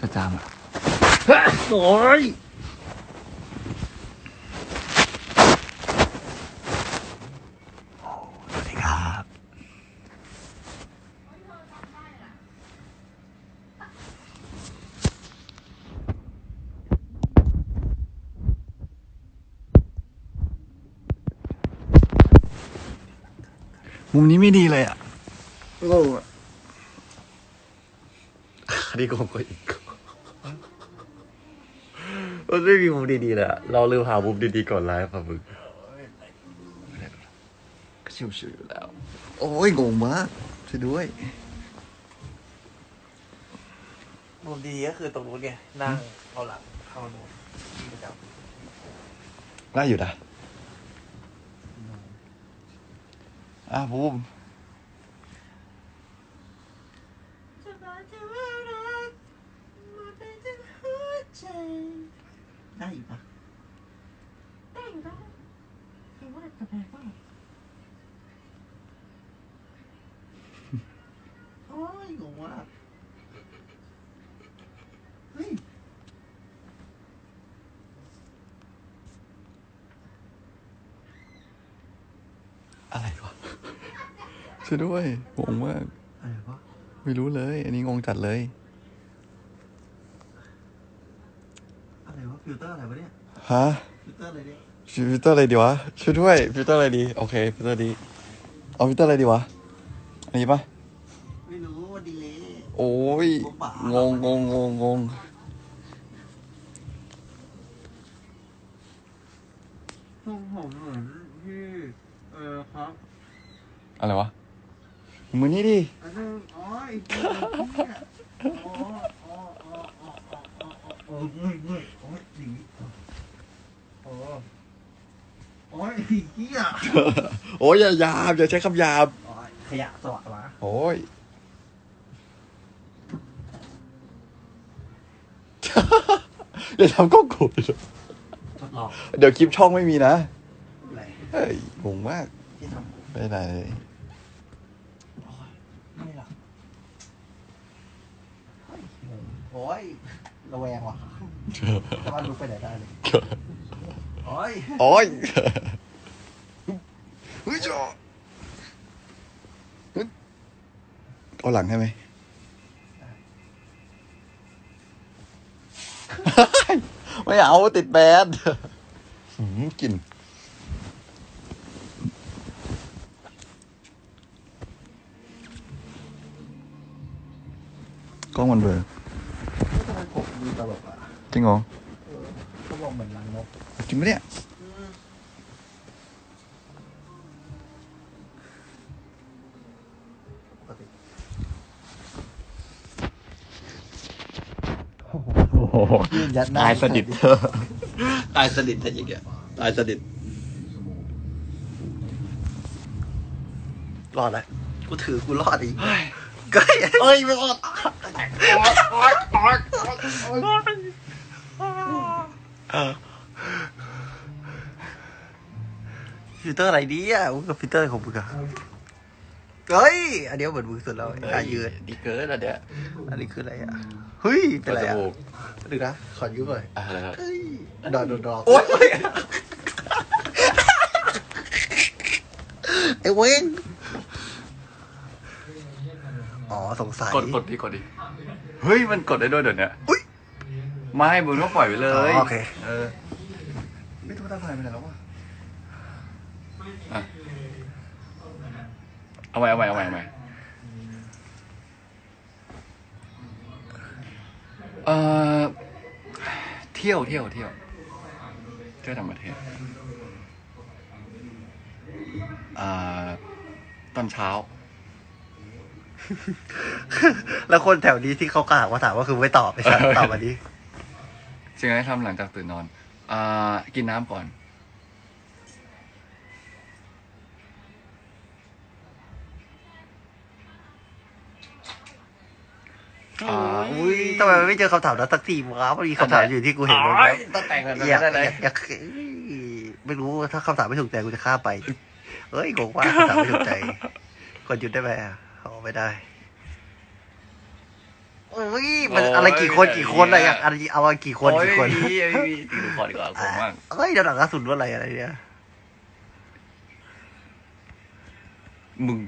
จะจามอะโอ้ยสวัสดีครับ มุมนี้ไม่ดีเลยอะโง่อะอันนี้โกงกว่าอีก มันไม่มีมุมดีๆเลยอะเราลืมหามุมดีๆก่อนไลฟ์ป่ะมึงชิวๆอยู่แล้ว โอ้ยงงมากช่วยด้วย มุมดีก็คือตรงนู้นไงนั่งเอาหลังเข้าโน้นที่ประจได้อยู่นะอะภูมิได้อยู่ปะ ได้อยู่ได้คือว่ากาแฟว่าโอ้ยงงว่ะเฮ้ยอะไรวะช่วยด้วยงงมากอะไรวะไม่รู้เลย อันนี้งงจัดเลย อะไรวะฟิลเตอร์อะไรวะเนี่ย ฮะฟิลเตอร์อะไรเนี่ยฟิลเตอร์อะไรดีวะช่วยด้วยฟิลเตอร์อะไรดี โอเคฟิลเตอร์ดี เอาฟิลเตอร์อะไรดีวะ อันนี้ปะไม่รู้ว่าดีเลยโอ้ย งงงงงงงงทรงผมเหมือนที่เออครับอะไรวะมือนี้ดิอันนั้นอ๋อไอ้เหี้ยเนี่ยอ๋ออ๋ออ๋ออ๋ออ๋ออ๋ออ๋อเมื่อยเมื่อยโอ้ยดีอ๋อ โอ้ยไอ้เหี้ยโอ้ยอย่าหยาบอย่าใช้คำหยาบอ๋อขยะสวัสดิ์วะโอ้ย อย่าทำกล้องกูดิทดลองเดี๋ยวคลิปช่องไม่มีนะอะไรเฮ้ยงงมากที่ทำไปไหนโอ้ยไม่หรอกเฮ้ยงงโอ้ยระแวงว่ะ สามารถลุกไปไหนได้เลย โอ้ยโอ้ยเฮ้ยจอเฮ้ยเอาหลังให้ไหมไม่เอาติดแบนหืมกลิ่นกล้องมันเบลอทำไมผมดูตลกอะจริงเหรอเออก็บอกเหมือนรังนก จริงปะเนี่ยโอ้โหยืนยัดหน้าตายสนิทเธอตายสนิทถ้าอย่างเงี้ยตายสนิทรอดแล้วกูถือกูรอดอีกเฮ้ยเก้ยเอ้ยไม่รอด ฟิลเตอร์อะไรดีอะมึงกับฟิลเตอร์ของมึงอะเฮ้ย อันเนี้ยเหมือนมึงสุดแล้วกายยืนดีเกินอะเดี๋ยวอันนี้คืออะไรอะ เฮ้ย เป็นอะไรอะจมูกดูนะ ขอยืมหน่อยอะไรครับเฮ้ยดอกดอกดอกโอ๊ยไอ้เว้งอ๋อ สงสัย กดกดดิกดดิเฮ้ย มันกดได้ด้วยเดี๋ยวนี้อุ๊ยไม่มึงก็ปล่อยไปเลยอ๋อโอเค เออ ไม่ต้องตาถ่ายไปไหนแล้ววะอะ เอาใหม่เอาใหม่เอาใหม่เอาใหม่เอ่อเที่ยวเที่ยวเที่ยวเที่ยวต่างประเทศอ่าตอนเช้า แล้วคนแถวนี้ที่เขากล่าวว่าถามว่าคือไม่ตอบไปใช่ตอบมาดิสิ่งที่ทำหลังจากตื่นนอนอ่ากินน้ำก่อน อ๋ออุ้ย ทำไมไม่เจอคำถามนั้นสักทีวะมันมีคำถามอยู่ที่กูเห็นเลยนะต้องแต่งกันอยากได้เลยอยากอยากเอ้ยไม่รู้ถ้าคำถามไม่ถูกใจกูจะข้ามไปเฮ้ยงงว่าคำถามไม่ถูกใจกดหยุดได้ไหมอะอ๋อไม่ได้โอ้ยมันอะไรกี่คนกี่คนอะไรอย่างอะไรเอาอะไรกี่คนโอ้ยกี่คนไม่มีไม่มีตีดูคอดีกว่าผมมากเฮ้ยเดี๋ยวหนังกระสุนว่าอะไรอะไรเนี่ยมึง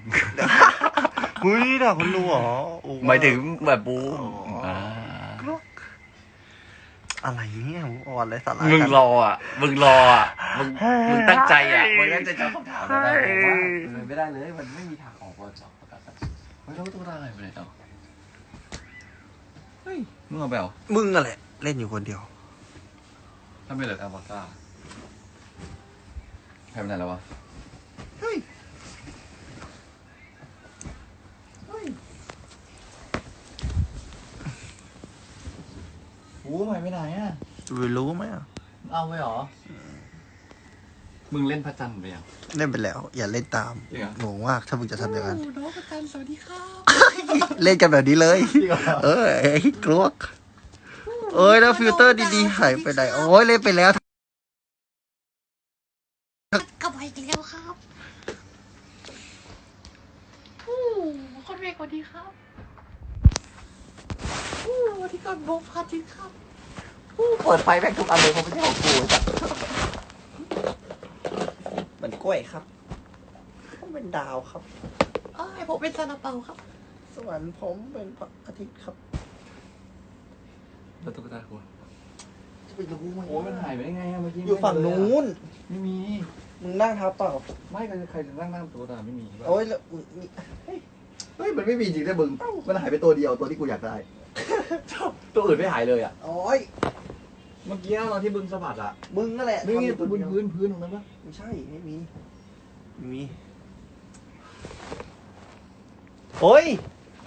เฮ้ยด่าคนรู้เหรอโอ้หมายถึงแบบบูมอ๋ออ่า อะไรเนี่ยผมอ่อนเลยสาระมึงกันรออะ มึงรออะ มึงมึงตั้งใจอะ มึงตั้งใจจะคำถามอะไรผมว่ามันไม่ได้เลย มันไม่มีทางออกว่าจะประกาศสักไม่รู้ตัวอะไรไปไหนต่อเฮ้ย มึงเอาไปเหรอมึงอะไรเล่นอยู่คนเดียว ถ้าไม่เหลืออาบาซ่าใครไปไหนแล้ววะ เฮ้ย โอ้ไปไปไหนอะจะไปรู้ไหมอะเอาไปเหรอ มึงเล่นพระจันทร์ไปยัง เล่นไปแล้ว อย่าเล่นตามจริงเหรอ งงมากถ้ามึงจะทำอย่างนั้น น้องพระจันทร์สวัสดีครับเล่นกันแบบนี้เลย จริงเหรอ เออไอ้กลวก เอ้ยแล้วฟิลเตอร์ดีๆหายไปไหนโอ้ยเล่นไปแล้ว กลับมาอีกแล้วครับโอ้คนเมกสวัสดีครับโอ้ สวัสดีก่อนโบกพาทิตครับเปิดไฟแม่งทุกอันเลยผมไม่ใช่ของกูจ้ะมันกล้วยครับผมเป็นดาวครับเอ้ยผมเป็นซาลาเปาครับ สวรรค์ผมเป็นพระอาทิตย์ครับแล้วตุ๊กตาคุณจะไปรู้ไหมโอ้มันหายไปได้ไงอะเมื่อกี้อยู่ฝั่งนู้น ไม่มี มึงนั่งทับเปล่า ไม่ใครใครจะนั่งนั่งตุ๊กตาไม่มีโอ้ยแล้วมึงมีเฮ้ย มันไม่มีจริงด้วยมึงมันหายไปตัวเดียวตัวที่กูอยากได้ ตัวอื่นไม่หายเลยอะ โอ้ยเมื่อกี้ตอนที่บึงสะบัดอะมึงนั่นแหละนี่ทำอยู่ตัวตัวบนเดียวพื้นพื้นตรงนั้นปะไม่ใช่ไม่มีไม่มีโอ้ย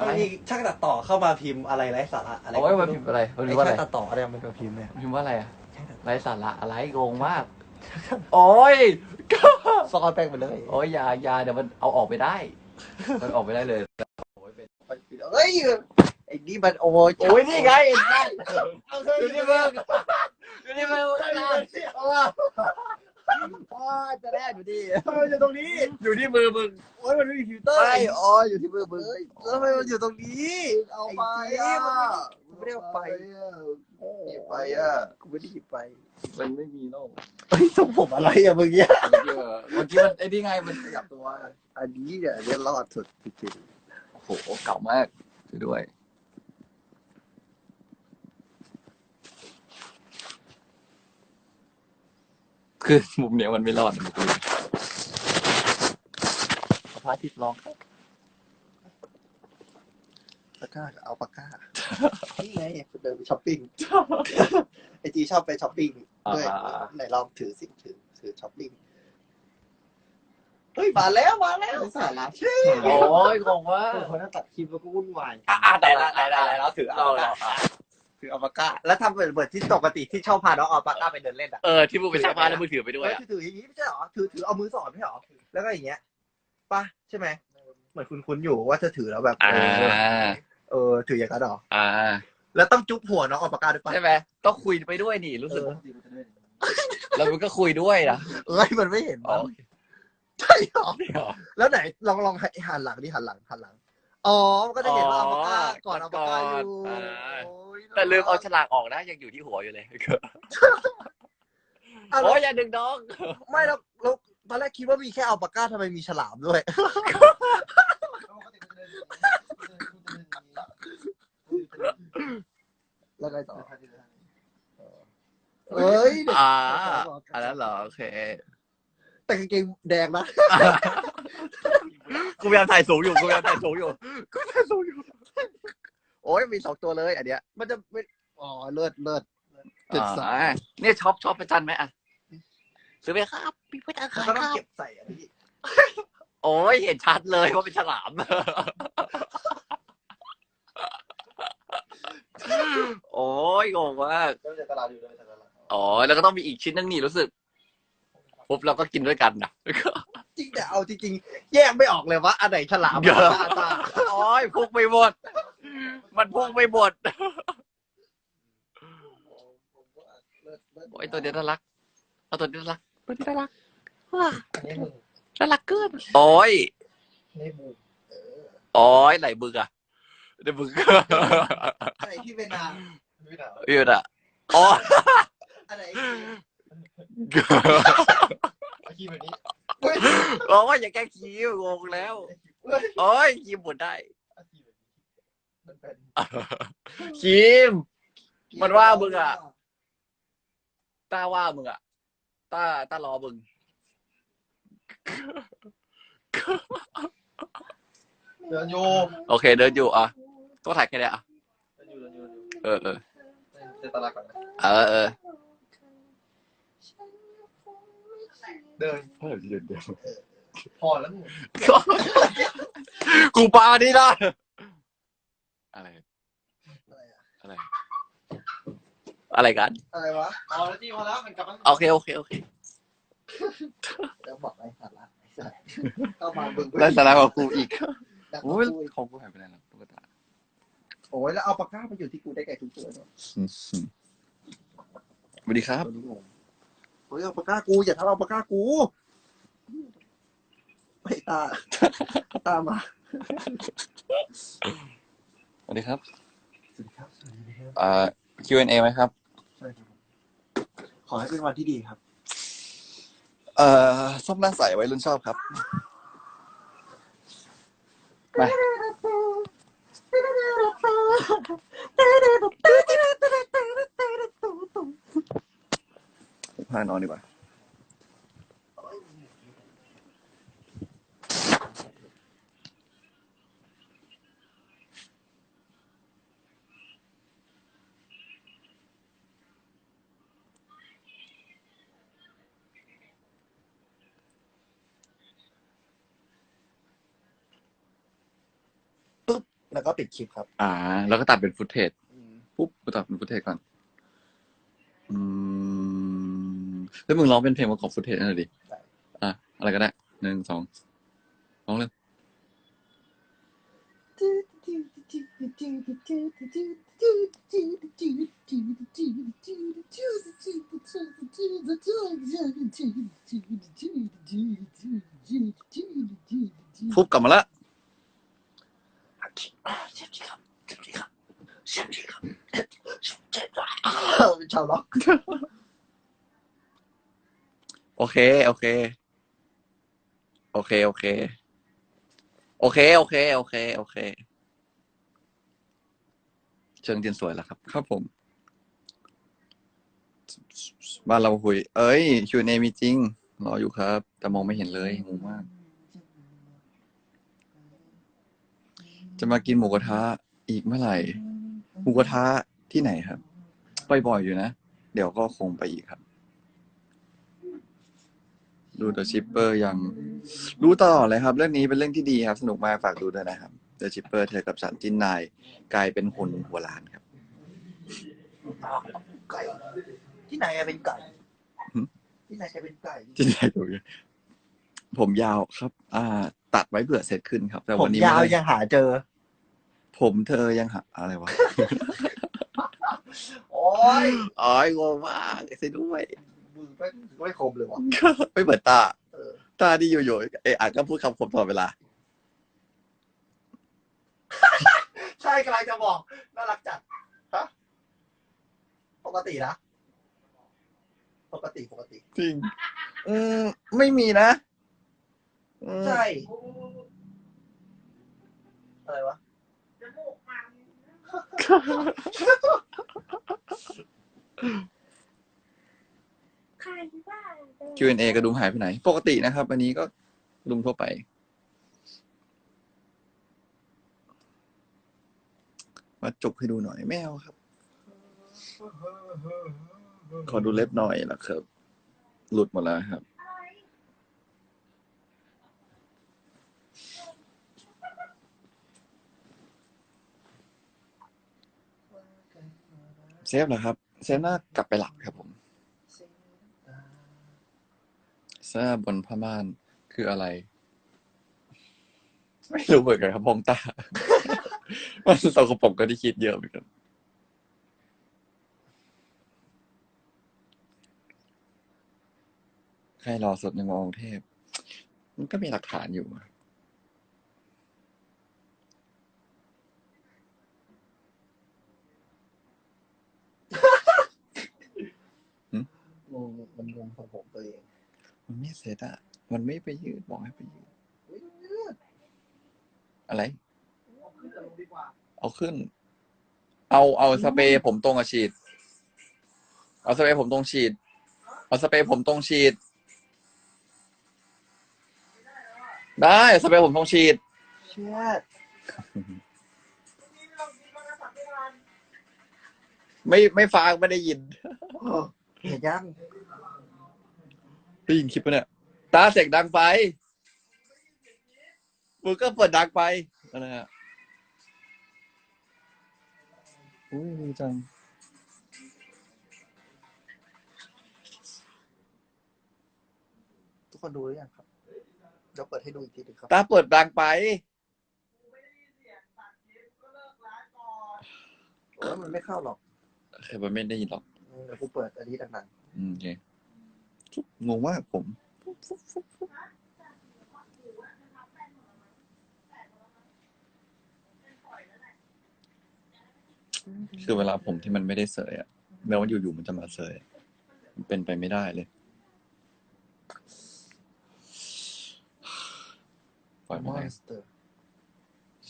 มันมีช่างตัดต่อเข้ามาพิมพ์อะไรไร้สาระอะไรเอาไว้มาพิมพ์อะไรมันไอ้พิมพ์ว่าอะไรช่างตัดต่อเนี่ยมันมาพิมพ์เนี่ยพิมพ์ว่าอะไรอะไร้สาระอะไรโกงมาก โอ้ยซอนแป้งไปเลยโอ้ยอยาอยาเดี๋ยวมันเอาออกไปได้ มันออกไปได้เลย เฮ้ย ไอ้นี่มันโอ้ยโอ้ยนี่ไงเอาเถดูอะนี่มึงดูนี่มึงข้างหน้าอ๋อจะได้อยู่ดีทำไมอยู่ตรงนี้ อยู่ที่มือมึงโอ้ยมันไม่มีฟิลเตอร์ไม่อ๋ออยู่ที่มือมึงแล้วทำไมมันอยู่ตรงนี้ เอาไปไอ้อะเหี้ยมันไม่ได้เอาไปหยิบไปอะกูไม่ได้หยิบไป มันไม่มีโลกเฮ้ยทรงผมอะไรอะมึงเนี่ยเมื่อกี้มันไอ้นี่ไงมันขยับตัว อันนี้เนี่ยเนี่ยรอดสุดจริงโอ้โหเก่ามากช่วยด้วย คือมุมเนี้ยมันไม่รอดนะคุณๆพระอาทิตย์ร้องครับปากกาเอาปากกานี่ไงเดินไปช้อปปิ้งไอจีชอบไปช้อปปิ้งด้วยไหนลองถือสิถือถือช้อปปิ้งเฮ้ยมาแล้วมาแล้วสาระชื่อโอ้ยงงว่าคนนั้นตัดคลิปแล้วก็วุ่นวายอะได้ได้ได้ได้แล้วถือเอาเรา ถืออัลปาก้า แล้วทำเหมือนเหมือนที่ปกติที่ชอบพาน้องอัลปาก้าไปเดินเล่นอะเออที่มึงไปซักผ้าแล้วมึงถือไปด้วยเฮ้ยอะถืออย่างนี้ไม่ใช่หรอถือถือเอามือสอดไม่ใช่หรอแล้วก็อย่างเงี้ยป่ะใช่ไหมเหมือนคุณคุณอยู่ว่าจะถือแล้วแบบอ่าเออเออถืออย่างนั้นหรออ่าแล้วต้องจุ๊บหัวน้องอัลปาก้าด้วยป่ะใช่ไหมต้องคุยไปด้วยนี่รู้สึกเออแล้วมึงก็คุยด้วยนะเอ้ยมันไม่เห็นอ๋อนะใช่หรอไม่เหรอ แล้วไหนลองลองหันหลังดิหันหลังหันหลัง อ๋อ มันก็จะเห็นว่าอัลปาก้าอ๋อก่อนอัลปาก้าอยู่ก่อนอ่าโอ้ยแต่ลืมเอาฉลากออกนะยังอยู่ที่หัวอยู่เลยอะโอ้ยอย่าดึงน้องไม่แล้วแล้วตอนแรกคิดว่ามีแค่อัลปาก้าทำไมมีฉลามด้วย แล้วไงต่อเอ้ยอ่าอันนั้นเหรอ โอเค แต่กางเกงแดงนะ กูพยายามถ่ายสูงอยู่กูพยายามถ่ายสูงอยู่กูถ่ายสูงอยู่ โอ้ยมีสองตัวเลยอันเนี้ย มันจะไม่อ๋อเลิศเลิศเจ็ดสาอ่ามเนี่ยช็อปช็อปประจันไหมอะซื้อไหมครับมีผู้จัดแล้วการก็ต้คองรับเก็บใส่อันนี้โอ้ยเห็นชัดเลยว่าเป็นฉลามโอ้ยงงมากก็จะตลาดอยู่เลยตลาดอ๋อ แล้วก็ต้องมีอีกชิ้นนึงนี่รู้สึกปุ๊บเราก็กินด้วยกันนะจริง แต่เอาจริงๆ แยกไม่ออกเลยว่าอันไหนฉลามเดี๋ยวตาตาโอ้ยพุ่งไปหมด มันพุ่งไปหมดโอ้ยตัวเดียวน่ารัก เอาตัวเดียวน่ารักตัวเดียวน่ารักว้าอันนี้มึงน่ารักเกินโอ้ยนี่มึงโอ้ยไหนบึกอะเดี๋ยวมึงอะไรที่เป็นนางไม่หนาวหยุดอะอ๋ออะไรเอาขี้แบบนี้ เฮ้ย โอ้ยอย่าแกล้งคิวงงแล้วเฮ้ยโอ้ยคิมหมดได้เอาขี้แบบนี้มันเป็นคิมมันว่ามึงอะ ต้าว่ามึงอะต้าต้ารอมึง เดินอยู่โอเค เดินอยู่อะต้องถ่ายแค่เนี้ยอะเดินอยู่เดินอยู่เดินอยู่เออเออเดินตลาดก่อนนะเออเออเดินเออเดินเดิน พอแล้วมึงกูปานี่ละอะไร อะไรอะไรกัน อะไรวะพอแล้วจี้พอแล้วมันกลับมาโอเคโอเคโอเคจะบอกไอ้สาระไอ้สัสเข้ามาบึงได้สาระกว่ากูอีกดักโอ้กูยอีกของกูหายไปไหนแล้วตุ๊กตาโอ้ยแล้วเอาปากกาไปอยู่ที่กูได้ไก่ทุกตัวเนาะสวัสดีครับ ตัวนี้งงเฮ้ยเอาปากกากูอย่าทำเอาปากกากู ไม่ตา ตามมาสวัสดีครับสวัสดีครับสวัสดีครับอ่า Q&A ไหมครับ ใช่ครับขอให้เป็นวันที่ดีครับ เอ่อส้มหน้าใสไว้รุ่นชอบครับไปพานอนดีกว่า แล้วก็ปิดคลิปครับ อ่า แล้วก็ตัดเป็นฟุตเทจปุ๊บกูตัดเป็นฟุตเทจก่อน อืมแล้วมึงร้องเป็นเพลงประกอบฟุตเทจนั่นเลยดิได้อะอะไรก็ได้หนึ่งสองร้องเลยฟุบกลับมาละ ชาวล็อกโอเค โอเค โอเค โอเค โอเค โอเค โอเค โอเค เชิงจินสวยแล้วครับ ครับผม บ้านเราคุย เอ้ยคิวเนมีจริง รออยู่ครับ แต่มองไม่เห็นเลยงงมาก จะมากินหมูกระทะอีกเมื่อไหร่หมูกระทะที่ไหนครับไปบ่อยอยู่นะ เดี๋ยวก็คงไปอีกครับ ดู The Shipper ยังรู้ตลอดเลยครับ เรื่องนี้เป็นเรื่องที่ดีครับ สนุกมากฝากดูด้วยนะครับ The Shipper เธอกับฉันจินนายกลายเป็นคนหัวล้านครับไก่ที่ไหนอะเป็นไก่หึที่ไหนจะเป็นไก่จินนายดูดิผมยาวครับ อ่า ตัดไว้เผื่อเสร็จขึ้นครับ แต่ผวันมนี้ยาวไม่ได้ยังหาเจอ ผมเธอยังหาอะไรวะ โอ้ยอ๋อยงงมากเสียด้วยมือไม่ไม่คมเลยวะ ไม่เหมือนตา เออ ตาดีอยู่ๆเอะอะก็พูดคำคมตลอดเวลา ใช่กำลังจะบอก น่ารักจัด ฮะ ปกตินะ ปกติปกติ จริง อืม ไม่มีนะอืม ใช่ อะไรวะจมูกพังใครว่า Q&A กระดุมหายไปไหน ปกตินะครับ อันนี้ก็กระดุมทั่วไป มาจุกให้ดูหน่อยไม่เอาครับ ขอดูเล็บหน่อยนะครับ หลุดหมดแล้วครับ ฟเหรอครับเซฟน่ากลับไปหลับครับผมเสื้อบนผ้าม่านคืออะไร ไม่รู้เหมือนกันครับมองตา มันสกปรกก็ที่คิดเยอะเหมือนกันใครรอสดในมองเทพ มันก็มีหลักฐานอยู่ มุมของผมตัวเอง มันไม่เสร็จอะมันไม่ไปยืดบอกให้ไปยืดอุ๊ยเลือดอะไรเอาขึ้นแต่ลงดีกว่าเอาขึ้น เอาเอาสเปรย์ผมตรงอะฉีด เอาสเปรย์ผมตรงฉีด เอาสเปรย์ผมตรงฉีด ได้สเปรย์ผมตรงฉีดเชี่ยไม่ไม่ฟังไม่ได้ยิน เห็นยังได้ยินคลิปปะเนี่ย ตาเสียงดังไปมึงก็เปิดดังไปอะไรอะอุ้ยดีจัง ทุกคนดูหรือยังครับเดี๋ยวเปิดให้ดูอีกทีหนึงครับ ตาเปิดดังไปโอ้ยมันไม่เข้าหรอก เคยมันไม่ได้ยินหรอก เดี๋ยวกูเปิดอันนี้ดังอืมโอเคงงมากผมคือเวลาผมที่มันไม่ได้เสยอะแม้ว่าอยู่ๆมันจะมาเสยอะมันเป็นไปไม่ได้เลยปล่อยๆไม่ได้ Monster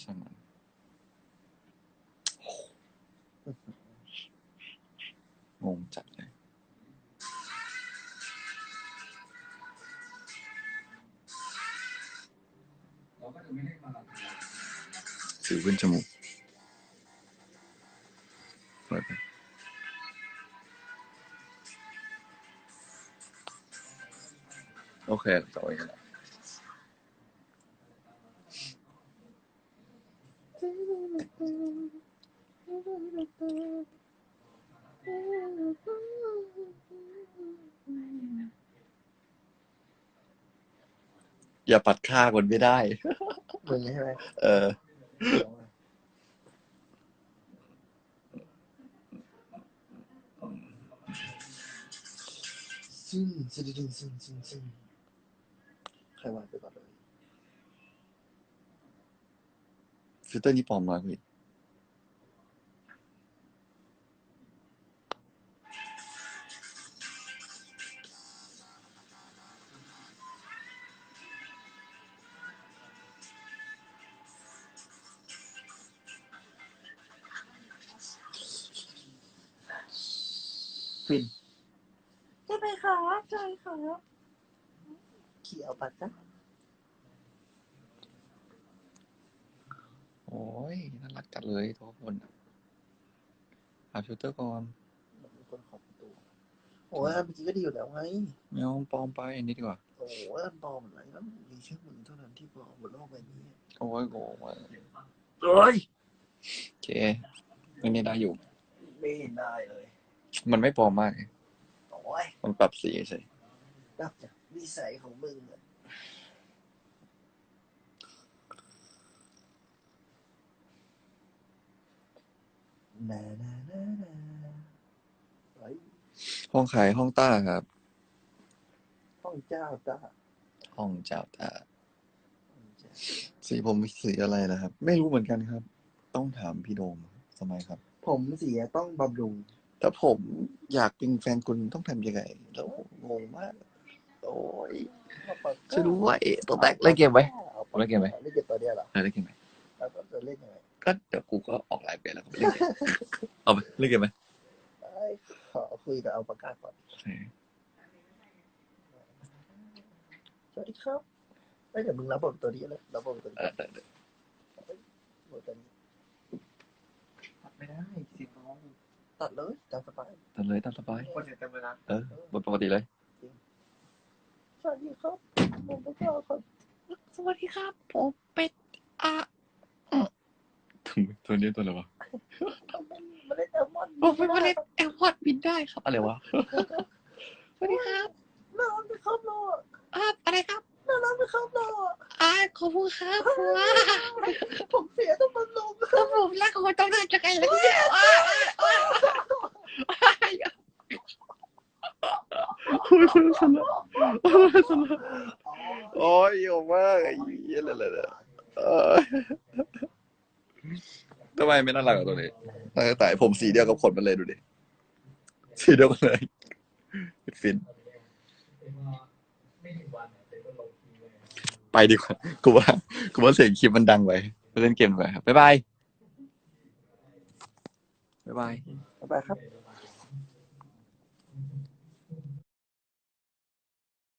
ช่างมัน งงจัดเลยสิวขึ้นจมูกเปล่อยไปโอเคต่ออีกแล้ว อย่าปัดค่าคนไม่ได้มึงใช่ไหมเออ ซึ่งซึ่งซึ่งซึ่งซึ่งซึ่งใครวางไปก่อนเลยฟิลเตอร์นี้ปลอมมากพี่ ฟินใช่ไหมคะใช่ค่ะขี่เอาปัดจ้ะโอ้ยน่ารักจัดเลยทุกคนหาฟิลเตอร์ก่อนมีคนขอบประตูโอ้ยอันเมื่อกี้ก็ดีอยู่แล้วไงไม่เอาปลอมไปอันนี้ดีกว่า โอ้ยอันปลอมอะไรแล้วมีแค่มึงเท่านั้นที่ปลอมบนโลกใบนี้โอ้ยโง่มากเอ้ยโอเคไม่ได้ได้อยู่ ไม่เห็นได้เลย มันไม่ปลอมมาก โอ้ยมันปรับสีเฉยนับจากนิสัยของมึงอะนานานานาเฮ้ยห้องขายห้องต้าครับ ต้องเจ้าจ้าห้องเจ้าต้าต้องเจ้าสีผมสีอะไรนะครับ ไม่รู้เหมือนกันครับ ต้องถามพี่โดมทำไมครับ ผมเสียต้องบำรุง ถ้าผมอยากเป็นแฟนคุณต้องทำยังไง แล้วผมงงมาก โอ้ยช่วยด้วยตัวแตกเล่นเกมไหมเล่นเกมไหมเล่นเกมตัวเดียวเหรอเออเล่นเกมไหมแล้วก็จะเล่นยังไงก็เดี๋ยวกูก็ออกไลน์ไปแล้วก็ไปเล่นเกมเอาไปเล่นเกมไหมเอ้ยขอคุยกับเอาประกาศก่อนโอเคสวัสดีครับเอ้ยเดี๋ยวมึงรับบทเป็นตัวนี้เลยรับบทเป็นตัวเอนี้อเดี๋ยวเดี๋ยวบทตัวนี้ตัดไม่ได้เสียงน้อง ตัดเลยตามสบายตัดเลยตามสบาย คนเสียงเต็มเลยนะเออบทปกติเลย สวัสดีครับผมประกาศครับสวัสดีครับผมเป็ดอะตัวนี้ตัวอะไรวะมันได้แอลมอนผมเป็นเมล็ดแอลพอดบินได้ครับอะไรวะสวัสดีครับน่ารักไหมครับโลอ่าอะไรครับน่ารักไหมครับโลอ่าขอบคุณครับว้าผมเสียต้องบำรุงครับผมรักคนต้องน่าจะไกลแล้วเนี่ยอ่าอ่า คนสนุกคนสนุกโอ้ยโยมากไอ้เหี้ยอะไรเนี่ทำไมไม่น่ารักกับตัวนี้แต่ผมสีเดียวกับขนมันเลยดูดิ สีเดียวกันเลยฟิน ไปดีกว่า กูว่า กูว่าเสียงคลิปมันดังไว้เล่นเกมไปครับ บ๊ายบาย บ๊ายบาย บ๊ายบายครับ